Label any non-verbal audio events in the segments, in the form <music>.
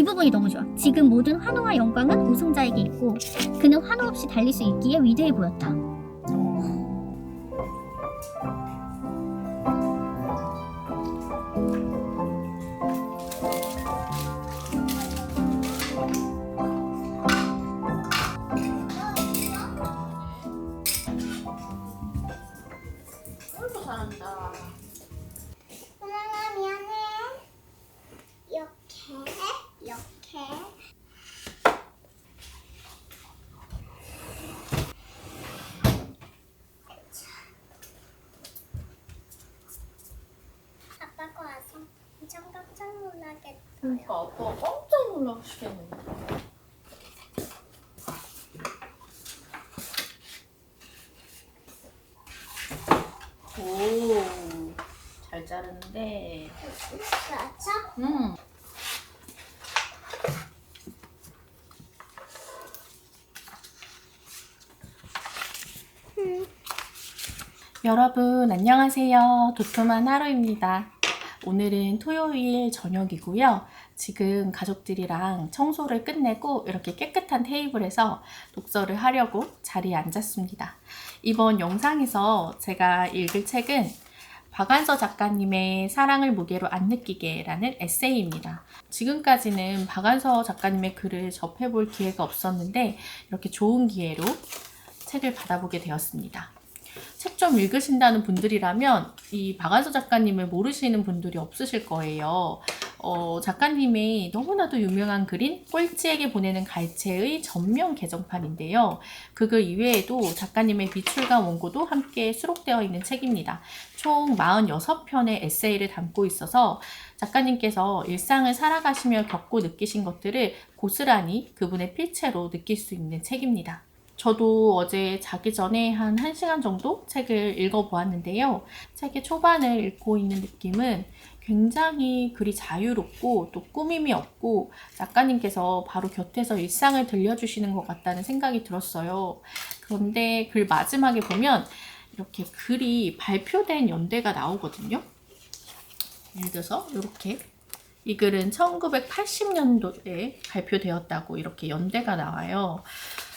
이 부분이 너무 좋아. 지금 모든 환호와 영광은 우승자에게 있고 그는 환호 없이 달릴 수 있기에 위대해 보였다. 시겠는데. 오, 잘 자르는데. 맞아? 음. 여러분 안녕하세요. 도톰한 하루입니다. 오늘은 토요일 저녁이고요. 지금 가족들이랑 청소를 끝내고 이렇게 깨끗한 테이블에서 독서를 하려고 자리에 앉았습니다. 이번 영상에서 제가 읽을 책은 박완서 작가님의 사랑을 무게로 안 느끼게 라는 에세이입니다. 지금까지는 박완서 작가님의 글을 접해볼 기회가 없었는데 이렇게 좋은 기회로 책을 받아보게 되었습니다. 책 좀 읽으신다는 분들이라면 이 박완서 작가님을 모르시는 분들이 없으실 거예요. 어, 작가님의 너무나도 유명한 글인 꼴찌에게 보내는 갈채의 전면 개정판인데요. 그 글 이외에도 작가님의 미출과 원고도 함께 수록되어 있는 책입니다. 총 46편의 에세이를 담고 있어서 작가님께서 일상을 살아가시며 겪고 느끼신 것들을 고스란히 그분의 필체로 느낄 수 있는 책입니다. 저도 어제 자기 전에 한 1시간 정도 책을 읽어보았는데요. 책의 초반을 읽고 있는 느낌은 굉장히 글이 자유롭고 또 꾸밈이 없고 작가님께서 바로 곁에서 일상을 들려주시는 것 같다는 생각이 들었어요. 그런데 글 마지막에 보면 이렇게 글이 발표된 연대가 나오거든요. 예를 들어서 이렇게 이 글은 1980년도에 발표되었다고 이렇게 연대가 나와요.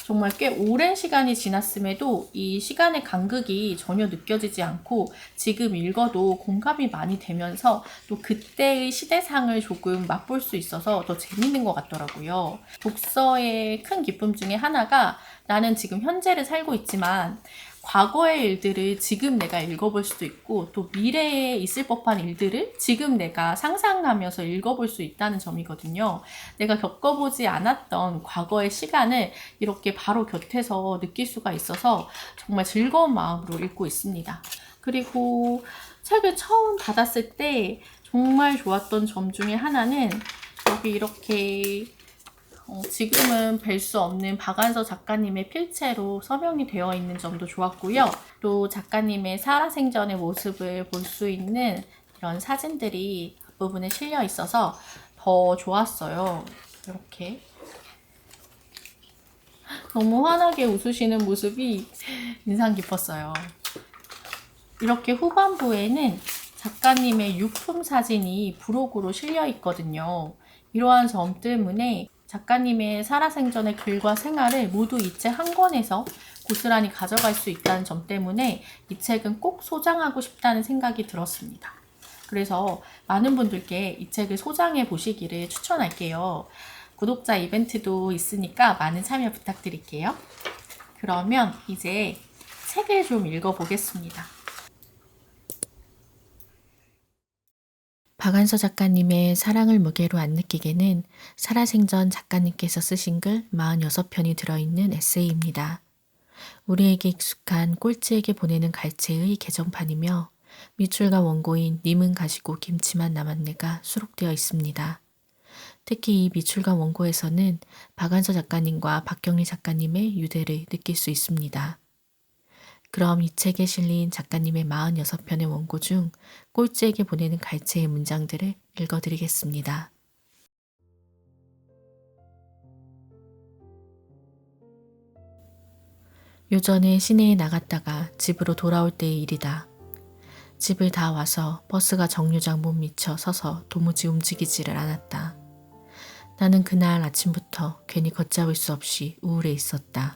정말 꽤 오랜 시간이 지났음에도 이 시간의 간극이 전혀 느껴지지 않고 지금 읽어도 공감이 많이 되면서 또 그때의 시대상을 조금 맛볼 수 있어서 더 재밌는 것 같더라고요. 독서의 큰 기쁨 중에 하나가 나는 지금 현재를 살고 있지만 과거의 일들을 지금 내가 읽어볼 수도 있고 또 미래에 있을 법한 일들을 지금 내가 상상하면서 읽어볼 수 있다는 점이거든요. 내가 겪어보지 않았던 과거의 시간을 이렇게 바로 곁에서 느낄 수가 있어서 정말 즐거운 마음으로 읽고 있습니다. 그리고 책을 처음 받았을 때 정말 좋았던 점 중에 하나는 여기 이렇게 어, 지금은 뵐 수 없는 박완서 작가님의 필체로 서명이 되어 있는 점도 좋았고요. 또 작가님의 살아생전의 모습을 볼 수 있는 이런 사진들이 앞부분에 실려 있어서 더 좋았어요. 이렇게. 너무 환하게 웃으시는 모습이 인상 깊었어요. 이렇게 후반부에는 작가님의 유품 사진이 부록으로 실려 있거든요. 이러한 점 때문에 작가님의 살아생전의 글과 생활을 모두 이 책 한 권에서 고스란히 가져갈 수 있다는 점 때문에 이 책은 꼭 소장하고 싶다는 생각이 들었습니다. 그래서 많은 분들께 이 책을 소장해 보시기를 추천할게요. 구독자 이벤트도 있으니까 많은 참여 부탁드릴게요. 그러면 이제 책을 좀 읽어보겠습니다. 박완서 작가님의 사랑을 무게로 안 느끼게는 살아생전 작가님께서 쓰신 글 46편이 들어있는 에세이입니다. 우리에게 익숙한 꼴찌에게 보내는 갈채의 개정판이며 미출과 원고인 님은 가시고 김치만 남았네가 수록되어 있습니다. 특히 이 미출과 원고에서는 박완서 작가님과 박경리 작가님의 유대를 느낄 수 있습니다. 그럼 이 책에 실린 작가님의 46편의 원고 중 꼴찌에게 보내는 갈채의 문장들을 읽어드리겠습니다. 요전에 시내에 나갔다가 집으로 돌아올 때의 일이다. 집을 다 와서 버스가 정류장 못 미쳐 서서 도무지 움직이지를 않았다. 나는 그날 아침부터 괜히 걷잡을 수 없이 우울해 있었다.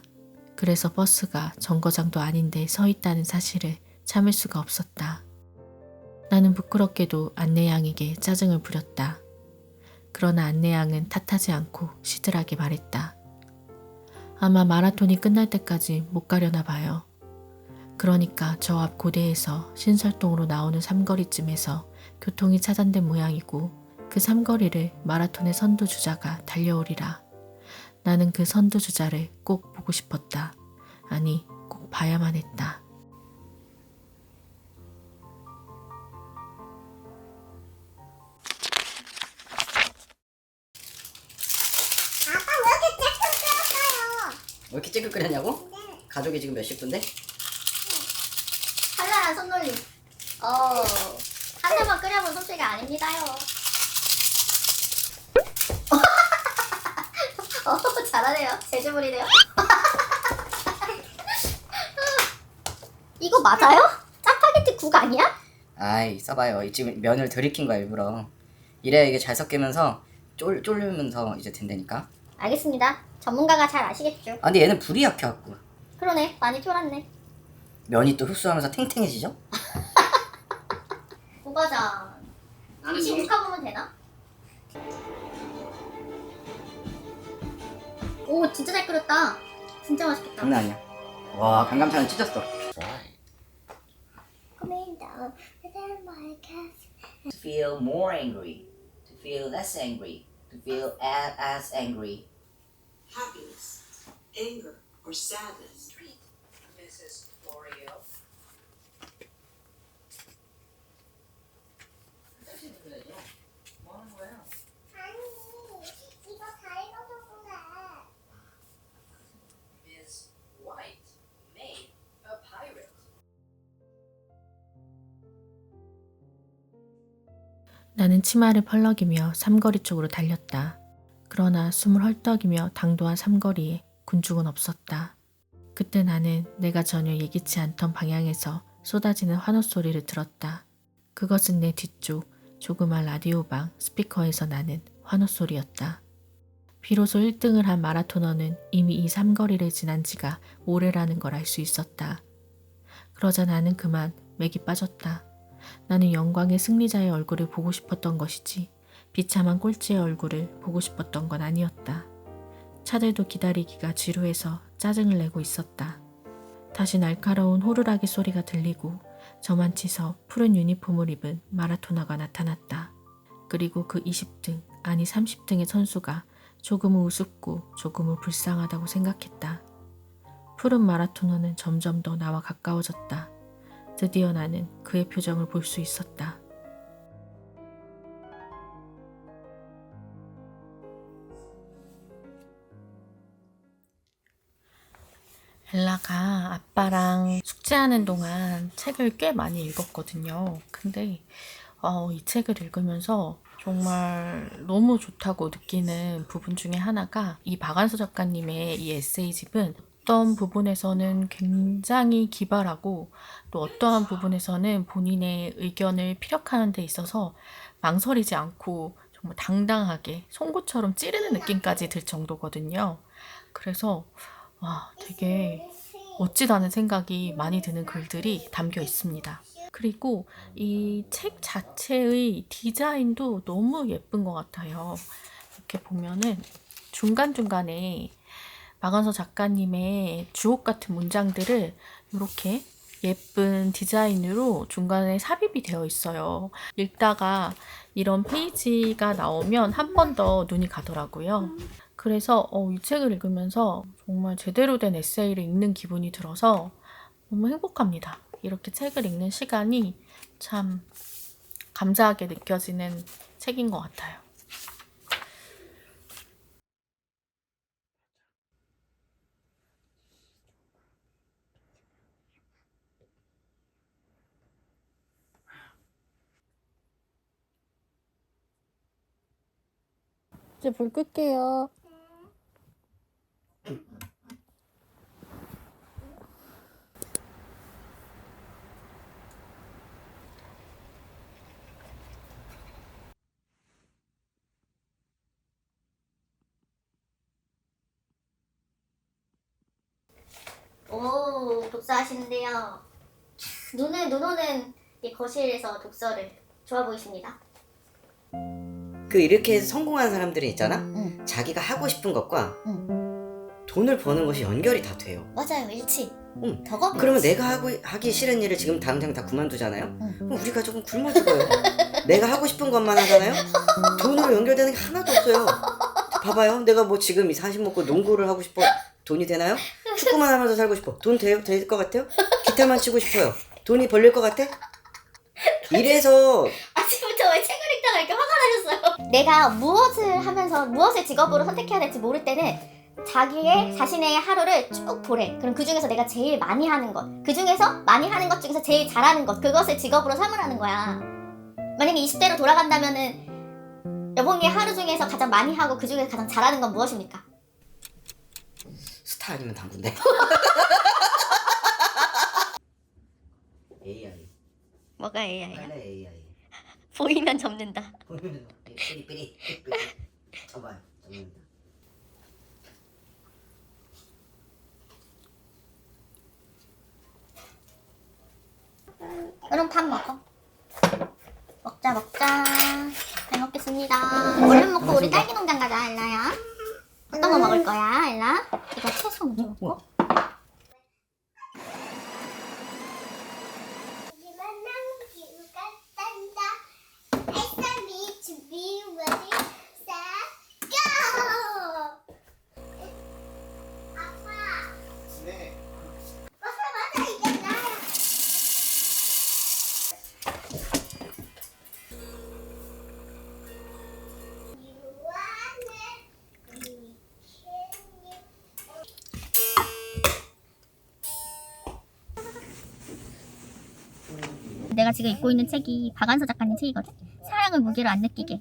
그래서 버스가 정거장도 아닌데 서 있다는 사실을 참을 수가 없었다. 나는 부끄럽게도 안내양에게 짜증을 부렸다. 그러나 안내양은 탓하지 않고 시들하게 말했다. 아마 마라톤이 끝날 때까지 못 가려나 봐요. 그러니까 저 앞 고대에서 신설동으로 나오는 삼거리쯤에서 교통이 차단된 모양이고 그 삼거리를 마라톤의 선두주자가 달려오리라. 나는 그 선두주자를 꼭 보고 싶었다. 아니, 꼭 봐야만 했다. 아빠 왜 이렇게 쬐끔 끓였어요? 왜 이렇게 찌글 끓였냐고? 가족이 지금 몇십 분데? 칼라야 손놀림. 어, 한 대만 끓여본 솜씨가 아닙니다요. <laughs> 어, 잘하네요. 제주물이네요. 이거 맞아요? 짜파게티 국 아니야? 아이 써봐요 이 지금 면을 들이킨 거야 일부러 이래야 이게 잘 섞이면서 쫄, 쫄면서 이제 된다니까 알겠습니다. 전문가가 잘 아시겠죠. 아 근데 얘는 불이 약해갖고 그러네, 많이 쫄았네. 면이 또 흡수하면서 탱탱해지죠? 고과장. 26화 보면 되나? 오, 진짜 잘 끓였다. 진짜 맛있겠다. 장난 아니야 와 강감차는 찢었어 Coming down within my castle. To feel more angry To feel less angry To feel as, as angry happiness, anger, or sadness. 나는 치마를 펄럭이며 삼거리 쪽으로 달렸다. 그러나 숨을 헐떡이며 당도한 삼거리에 군중은 없었다. 그때 나는 내가 전혀 예기치 않던 방향에서 쏟아지는 환호 소리를 들었다. 그것은 내 뒤쪽 조그만 라디오방 스피커에서 나는 환호 소리였다. 비로소 1등을 한 마라토너는 이미 이 삼거리를 지난 지가 오래라는 걸 알 수 있었다. 그러자 나는 그만 맥이 빠졌다. 나는 영광의 승리자의 얼굴을 보고 싶었던 것이지 비참한 꼴찌의 얼굴을 보고 싶었던 건 아니었다. 차들도 기다리기가 지루해서 짜증을 내고 있었다. 다시 날카로운 호루라기 소리가 들리고 저만치서 푸른 유니폼을 입은 마라토너가 나타났다. 그리고 그 20등, 아니 30등의 선수가 조금은 우습고 조금은 불쌍하다고 생각했다. 푸른 마라토너는 점점 더 나와 가까워졌다. 드디어 나는 그의 표정을 볼 수 있었다. 엘라가 아빠랑 숙제하는 동안 책을 꽤 많이 읽었거든요. 근데 어, 이 책을 읽으면서 정말 너무 좋다고 느끼는 부분 중에 하나가 이 박안서 작가님의 이 에세이집은 어떤 부분에서는 굉장히 기발하고 또 어떠한 부분에서는 본인의 의견을 피력하는 데 있어서 망설이지 않고 정말 당당하게 송곳처럼 찌르는 느낌까지 들 정도거든요. 그래서 와 되게 멋지다는 생각이 많이 드는 글들이 담겨 있습니다. 그리고 이 책 자체의 디자인도 너무 예쁜 것 같아요. 이렇게 보면은 중간중간에 마건서 작가님의 주옥 같은 문장들을 이렇게 예쁜 디자인으로 중간에 삽입이 되어 있어요. 읽다가 이런 페이지가 나오면 한 번 더 눈이 가더라고요. 그래서 어, 이 책을 읽으면서 정말 제대로 된 에세이를 읽는 기분이 들어서 너무 행복합니다. 이렇게 책을 읽는 시간이 참 감사하게 느껴지는 책인 것 같아요. 이제 불 끌게요. 오, 독서하시는데요. 눈에, 눈오는 이 거실에서 독서를 좋아 보이십니다. 그 이렇게 해서 성공한 사람들이 있잖아. 응. 자기가 하고 싶은 것과 돈을 버는 것이 연결이 다 돼요. 맞아요, 일치. 응. 덕업. 그러면 내가 하고 하기 싫은 일을 지금 당장 다 그만두잖아요. 그럼 우리 가족은 굶어 죽어요. <laughs> 내가 하고 싶은 것만 하잖아요. 돈으로 연결되는 게 하나도 없어요. 봐봐요. 내가 뭐 지금 40 먹고 농구를 하고 싶어. 돈이 되나요? 축구만 하면서 살고 싶어. 돈 돼요? 될 것 같아요? 기타만 치고 싶어요. 돈이 벌릴 것 같아? 이래서 아침부터 왜 책을 읽다가 이렇게 화가 나셨어요? 내가 무엇을 하면서 무엇을 직업으로 선택해야 될지 모를 때는 자기의 자신의 하루를 쭉 보래. 그럼 그 중에서 내가 제일 많이 하는 것, 그 중에서 많이 하는 것 중에서 제일 잘하는 것, 그것을 직업으로 삼으라는 거야. 만약에 20대로 돌아간다면은 여봉이 하루 중에서 가장 많이 하고 그 중에서 가장 잘하는 건 무엇입니까? 스타 아니면 당군데. AI. 뭐가 AI야? 빨래 AI. 보이면 접는다. 보면 삐리 삐리 삐리. 잡아요. 잡는다. 그럼 밥 먹어. 먹자 먹자. 잘 먹겠습니다. 얼른 먹고 우리 딸기 농장 가자, 엘라야. 어떤 거 먹을 거야, 엘라? 이거 채소 먼저 먹고. 내가 지금 읽고 있는 책이 박완서 작가님 책이거든. 사랑을 무게로 안 느끼게.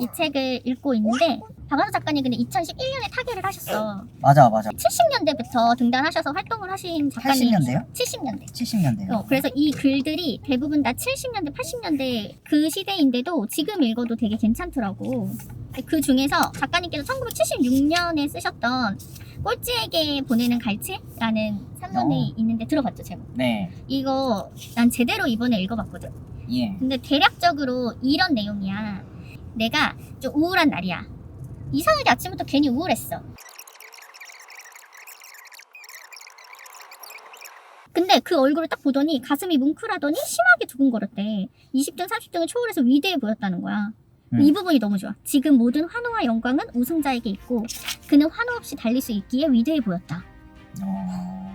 이 책을 읽고 있는데 박완서 작가님 근데 2011년에 타계를 하셨어. 맞아 맞아 70년대부터 등단하셔서 활동을 하신 작가님. 80년대요? 70년대. 70년대요 어, 그래서 이 글들이 대부분 다 70년대, 80년대 그 시대인데도 지금 읽어도 되게 괜찮더라고. 그 중에서 작가님께서 1976년에 쓰셨던 꼴찌에게 보내는 갈채라는 산문이 어. 있는데 들어봤죠, 제목? 네 이거 난 제대로 이번에 읽어봤거든. 예. 근데 대략적으로 이런 내용이야. 내가 좀 우울한 날이야. 이상하게 아침부터 괜히 우울했어. 근데 그 얼굴을 딱 보더니 가슴이 뭉클하더니 심하게 두근거렸대. 20등, 30등을 초월해서 위대해 보였다는 거야. 음. 이 부분이 너무 좋아. 지금 모든 환호와 영광은 우승자에게 있고 그는 환호 없이 달릴 수 있기에 위대해 보였다. 어...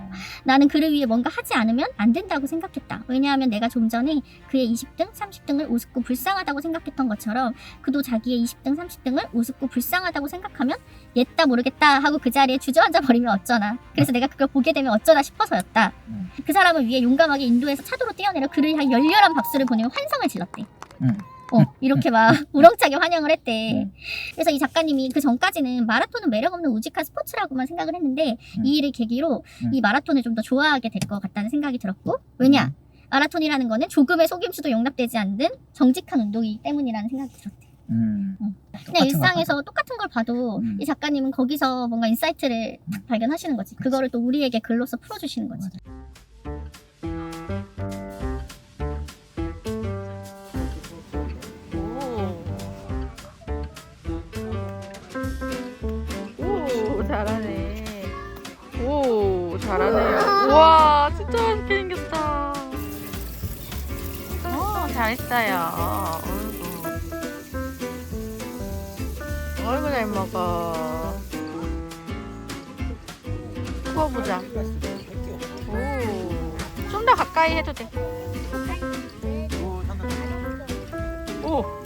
나는 그를 위해 뭔가 하지 않으면 안 된다고 생각했다. 왜냐하면 내가 좀 전에 그의 20등, 30등을 우습고 불쌍하다고 생각했던 것처럼 그도 자기의 20등, 30등을 우습고 불쌍하다고 생각하면 옛다 모르겠다 하고 그 자리에 주저앉아 버리면 어쩌나. 그래서 내가 그걸 보게 되면 어쩌나 싶어서였다. 음. 그 사람을 위해 용감하게 인도해서 차도로 뛰어내려 그를 향해 열렬한 박수를 보내며 환성을 질렀대. 음. 어, 이렇게 막 <laughs> 우렁차게 환영을 했대. 음. 그래서 이 작가님이 그 전까지는 마라톤은 매력 없는 우직한 스포츠라고만 생각을 했는데 음. 이 일을 계기로 음. 이 마라톤을 좀 더 좋아하게 될 것 같다는 생각이 들었고 왜냐 마라톤이라는 거는 조금의 속임수도 용납되지 않는 정직한 운동이기 때문이라는 생각이 들었대. 음. 그냥 똑같은 거 일상에서 똑같은 걸 봐도 음. 이 작가님은 거기서 뭔가 인사이트를 딱 발견하시는 거지. 그거를 또 우리에게 글로써 풀어주시는 거지. 오 잘하네요. 우와 진짜 맛있게 생겼다. 오 잘했어요. 어이구. 어이구 잘 먹어. 구워보자. 오. 좀 더 가까이 해도 돼. 오.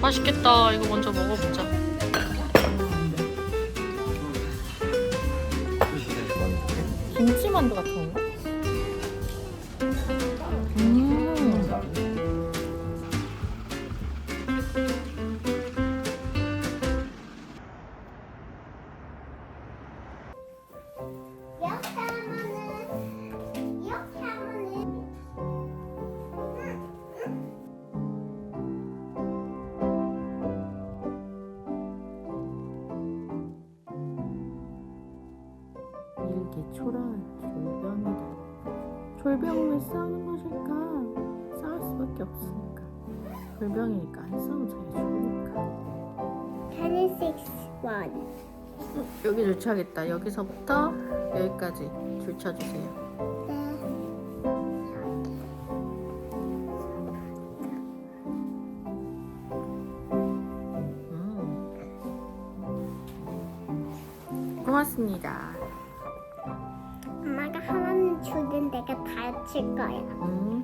맛있겠다. 이거 먼저 먹어보자. 김치만두 같은 건가? 초라한 졸병이다. 졸병은 왜 싸우는 것일까? 싸울 수밖에 없으니까. 졸병이니까 안 싸우면 자기 죽으니까. 26 여기 주차하겠다. 여기서부터 여기까지 줄 쳐주세요. 음. 고맙습니다. 내가 다줄 거야. 음.